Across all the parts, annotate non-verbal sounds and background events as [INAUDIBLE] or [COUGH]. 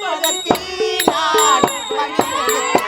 நினைப்பதற்கு நான் மனப்படத்தே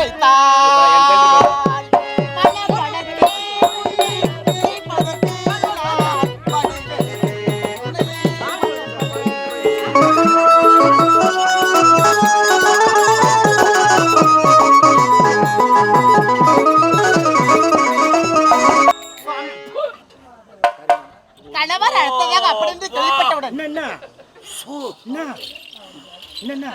உரைத்தாள் கணவர் அடுத்ததாக அப்படி இருந்து கேள்விப்பட்டவுடன் என்ன? என்ன என்ன?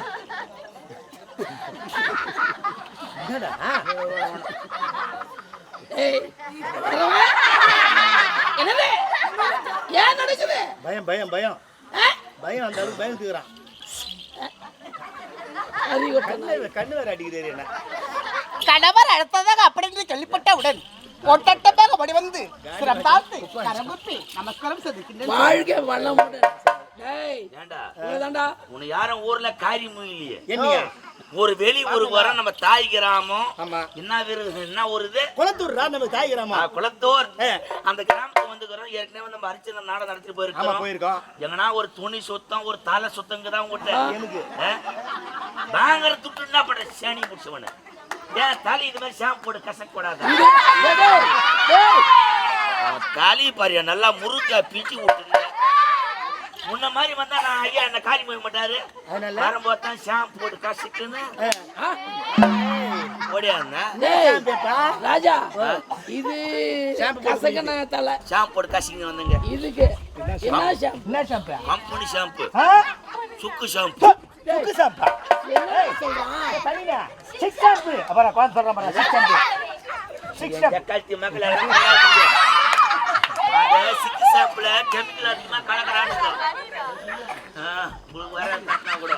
என்னது? ஏன் நடக்குது? பயம் பயம் பயம். பயம் அந்த அளவுக்கு பயந்துக்கிறான் கண்ணு வேற என்ன? கணவர் அடுத்ததாக அப்படி என்று கேள்விப்பட்டவுடன் ஒட்டட்டமாக ஓடி வந்து சிறப்பாத்து நமஸ்காரம் சதிக்கின்றேன் வாழ்க்கை வளமுடன். உன்னை யாரும் ஊர்ல காரி இல்லையே என்னையா? ஒரு வெளி ஊருக்கு வர நம்ம தாய் கிராமம் ஆமா. என்ன என்ன ஊர் இது குளத்தூர்ரா நம்ம தாய் கிராமம் குளத்தூர். அந்த கிராமத்துக்கு வந்துக்கிறோம். ஏற்கனவே நம்ம அரிச்சனை நாடகம் நடத்திட்டு போயிருக்கோம். போயிருக்கோம். எங்கன்னா ஒரு துணி சுத்தம் ஒரு தலை சுத்தங்க தான் உங்கள்கிட்ட எனக்கு வாங்குற துட்டு என்ன பண்ற? சேனி முடிச்சவன ஏன் தலை இது மாதிரி ஷாம்பு போட்டு டேய், டேய். தலி பாரியா நல்லா முருக்கா பிச்சு விட்டுருங்க முன்ன மாதிரி வந்தா நான் ஐயா என்ன காலி போய் மாட்டாரு? அதனால? வரும்போது தான் ஷாம்பு போட்டு பேப்பா ராஜா இது ஷாம்பு போட்டு கசக்கன தலை. ஷாம்பு போட்டு கசிங்க வந்தங்க. இதுக்கு என்ன ஷாம்பு என்ன ஷாம்பா கம்பெனி ஷாம்பு ஆ? சுக்கு ஷாம்பு சுக்கு ஷாம்பா என்ன சொல்றான் சிக்ஸ் ஷாம்பு அப்புறம் சொல்றேன் பாரு சிக்ஸ் ஷாம்பு சிக்ஸ் ஷாம்பு கழுத்து மக்கள் ஷாம்புல கெமிக்கல் அதிகமா கலக்கிறானுங்க ஆ, உங்களுக்கு வர கட்டினா கூட.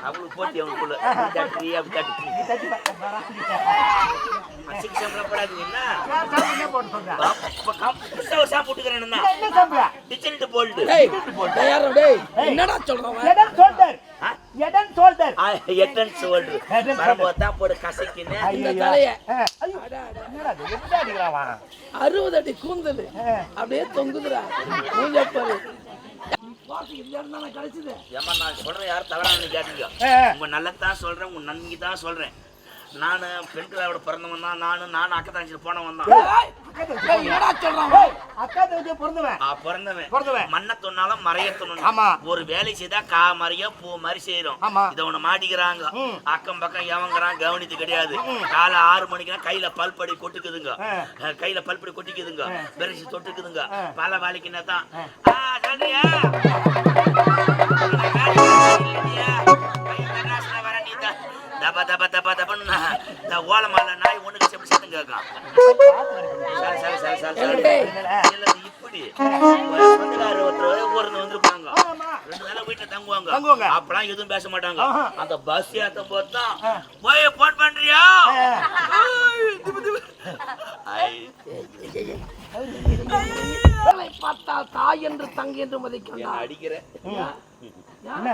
அவங்களுக்கு போட்டி அவங்களுக்குள்ள. தட்டி அப்படி தட்டி போடாதீங்கன்னா ஷாம்புடா டிச்சன்ட்டு போல்டு. என்னடா சொல்றான் ஷோல்டர் கசக்கின்னு. அறுபது அடி கூந்தல். அப்படியே தொங்குதுடா. மூஞ்ச பாரு. கடைசிது ஏமா நான் சொல்றேன் யார் தவறான்னு கேட்டீங்க. உங்க நல்லதான் சொல்றேன் உங்க நன்மைக்கு தான் சொல்றேன். நானு பெண் பிறந்தவன் தான். நானு நானும் அக்கா தங்கச்சி போனவன் தான். பிறந்தவன் மண்ணை தொன்னாலும் மறைய தொண்ணு ஆமா. ஒரு வேலை செய்தா கா மறைய பூ மாதிரி செய்யறோம் இதை உன மாட்டிக்கிறாங்க. அக்கம் பக்கம் எவங்கிறான் கவனித்து கிடையாது. காலை ஆறு மணிக்கு கையில பல்படி கொட்டுக்குதுங்க. கையில பல்படி கொட்டிக்குதுங்க. பெருசு தொட்டுக்குதுங்க. பல வேலைக்கு என்ன தான். தப தப தப இந்த ஓலமால நாய் ஒண்ணுக்கு செப்பி சத்தம் கேட்கும்? சரி சரி சரி சரி சரி. ஏய். இல்ல, இது இப்படி சொந்தக்காரர் ஒருத்தர் ஊர்ல வந்திருப்பாங்க. ரெண்டு நாளா வீட்டுல தங்குவாங்க. தங்குவாங்க. அப்பெல்லாம் எதுவும் பேச மாட்டாங்க. அந்த பஸ் ஏத்தும் போது தான் ஆ. போய் போன் பண்றியா? பார்த்தால் தாய் என்று தங்கி என்று மதிக்கண்டா என்ன அடிக்கிற? என்ன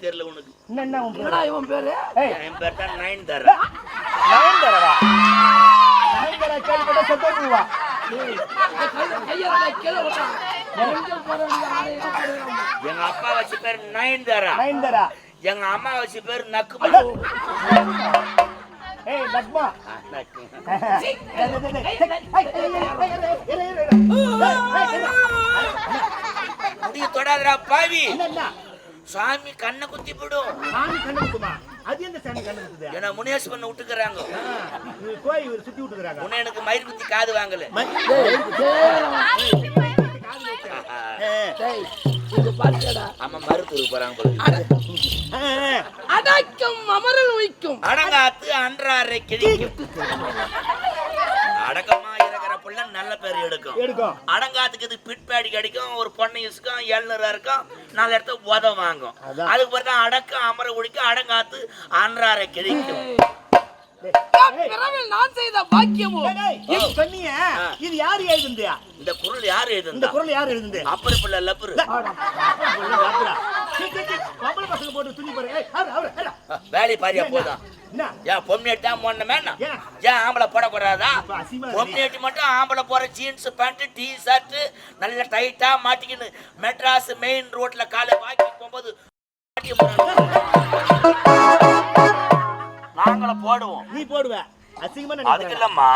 தெரியல உனக்கு என்ன என்னடா இவன் பேரு என் பேர் தான் நயன் தர நயன் தரவா எங்க அப்பா வச்சு பேர் நயன்தாரா நயன்தாரா எங்க அம்மா வச்சு பேர் நக்கு ஏய் நக்மா நக்கு முடிய தொடாதடா பாவி சாமி கண்ணை குத்தி போடும் சாமி கண்ணு குத்துமா? அது எந்த சாமி கண்ணு குத்துது? என்ன முனேஷ் பண்ண விட்டுக்கிறாங்க கோயில் இவர் சுத்தி விட்டுக்கறாங்க. உன்னை எனக்கு மயிர் குத்தி காது வாங்கல? ஆமா மருத்துவருக்கு போறாங்க. அடக்கம் அமரல் வைக்கும் அடங்காத்து அன்றாரை புள்ள நல்ல பேர் எடுக்கும் எடுக்கும். அடங்காத்துக்கு இது பிட்பேடி கிடைக்கும் ஒரு பொண்ணை இசுக்கும் எழுநூறு இருக்கும் நாலு இடத்த உத வாங்கும். அதுக்கு பிறகு அடக்கம் அமர ஒழிக்கும் அடங்காத்து அன்றாரை பிறவில் நான் செய்த பாக்கியமோ ஏய், ஏய், இது சொன்னீங்க. இது யாரு எழுதுனது? இந்த குரல் யாரு இந்த எழுதுந்தா குரல் யாரு எழுதுனது? அப்படி பிள்ளை லப்பரு பசங்க போட்டு துணி பாருங்க. ஏய், அவரு, அவரு, ஏடா. வேலை பாரியா போதும் என்ன? ஏன் பொம்னேட்டா மொன்னமே என்ன? ஏன்? ஆம்பளை போடக்கூடாதா. பொம்னேட்டி மட்டும் ஆம்பளை போற ஜீன்ஸ் பேண்ட் டி ஷர்ட் நல்ல டைட்டா மாட்டிக்கின்னு மெட்ராஸ் மெயின் ரோட்ல காலை வாக்கி போகும்போது. [LAUGHS] நாங்களும் போடுவோம் நீ போடுவ அசிங்கமா அதுக்கு. இல்லம்மா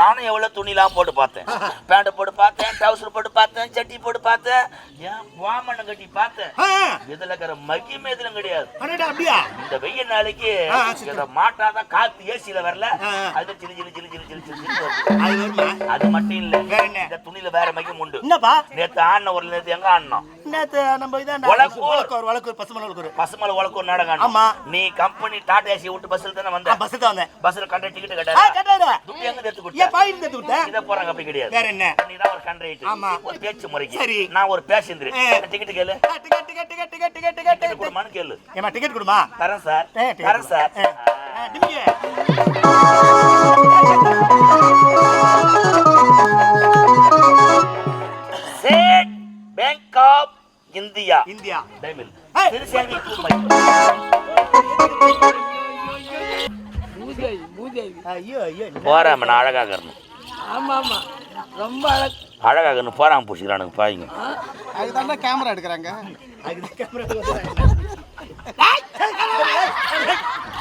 நானும் எவ்வளவு துணிலாம் போட்டு பார்த்தேன். [LAUGHS] பேண்ட் போட்டு பார்த்தேன் டவுசர் போட்டு பார்த்தேன் சட்டி போட்டு பார்த்தேன். ஏன் வாமண்ணம் கட்டி பார்த்தேன்? இதுல இருக்கிற மகிமை எதுலும் கிடையாது? இந்த வெயில் நாளைக்கு மாட்டாதான் காத்து ஏசியில வரல. அது சிலு சிலு சிலு சிலு சிலு சிலு. அது மட்டும் இல்ல? இந்த துணியில வேற மகிம் உண்டு. நேத்து ஆடின ஒரு நேத்து எங்க ஆடினோம்? நேத்து நம்ம இதான் வழக்கூர். வழக்கூர், வழக்கூர், பசுமலை வழக்கூர். பசுமலை உழக்கு ஒரு நாடகம். ஆமா. நீ கம்பெனி டாடா ஏசி விட்டு பஸ்ல தானே வந்த பஸ்ல தான் வந்தேன். பஸ்ல கண்ட டிக்கெட். துட்டு எங்க எடுத்து ஏன் எடுத்து? இத போறாங்க அப்படி கிடையாது வேற என்ன? நீ தான் ஒரு கண்ட்ரைட் ஆமா. ஒரு பேச்சு முறைக்கு சரி. நான் ஒரு பேசஞ்சர். டிக்கெட் கேளு டிக்கெட், டிக்கெட், டிக்கெட், டிக்கெட். கொடுமான்னு கேளு ஏம்மா, டிக்கெட் கொடுமா? தரேன் சார் தரேன் சார் டிமிக்கி. இந்தியா. மூதேவி மூதேவி ஐயோ ஐயோ போறாம நான் அழகாக இருக்கணும் ஆமா ஆமா ரொம்ப அழகு அழகாக இருக்கணும் போறாம பிடிச்சிக்கிறானுங்க பாய்ங்க ஆ? அதுதான்டா கேமரா எடுக்கிறாங்க. அதுக்கு கேமரா.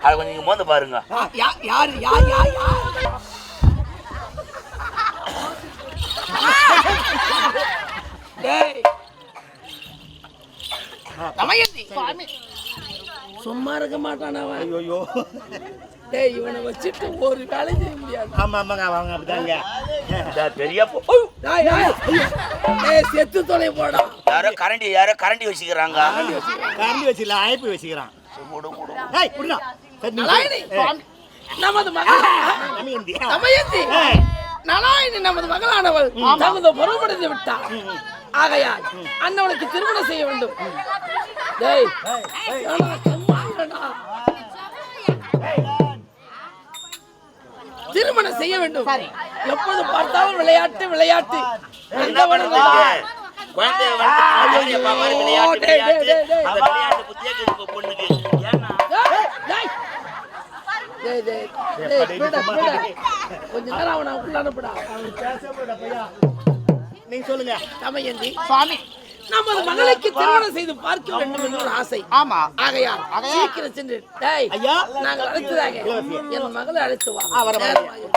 அது கொஞ்சம் நீங்க மோந்து பாருங்க யாரு யா யா யா டேய் தமயந்தி சும்மா இருக்க மாட்டான் அவன் ஐயோ டேய் இவனை வச்சுட்டு ஒரு வேலை செய்ய முடியாது ஆமா ஆமாங்க அவங்க அப்படிதாங்க பெரிய டேய், செத்து தொலை போடா யாரோ கரண்டி யாரோ கரண்டி வச்சுக்கிறாங்க கரண்டி வச்சுக்கலாம் அழைப்பு வச்சுக்கிறான் குடு, குடு. ஏய் குடுடா நமது மகள் தமயந்தி. நலாயினி நமது மகளானவள் தகுந்த பொருள்படுத்தி விட்டார் ஆகையால் அண்ணவளுக்கு திருமணம் செய்ய வேண்டும். டேய். திருமணம் செய்ய வேண்டும். எப்போது பார்த்தாலும் விளையாட்டு விளையாட்டு. பாரு விளையாட்டு டேய், டேய், விளையாட்டு டேய், அந்த விளையாட்டு புத்தியே இருக்குது உங்க பொண்ணுக்கு ஏன்னா டேய், டேய். டேய், டேய், டேய், விடு, விடு. கொஞ்ச நேரம் அவனை உள்ள அனுப்புடா. நீங்க சொல்லுங்க. தமயந்தி சுவாமி. நமது மகளுக்கு திருமணம் செய்து பார்க்க வேண்டும் என்று ஒரு ஆசை. ஆமா. ஆகையால் சீக்கிரம் சென்று டேய் ஐயா. நாங்கள் அழைத்ததாக. என் மகளை அழைத்து வா. வர, வர. நேரமாகி-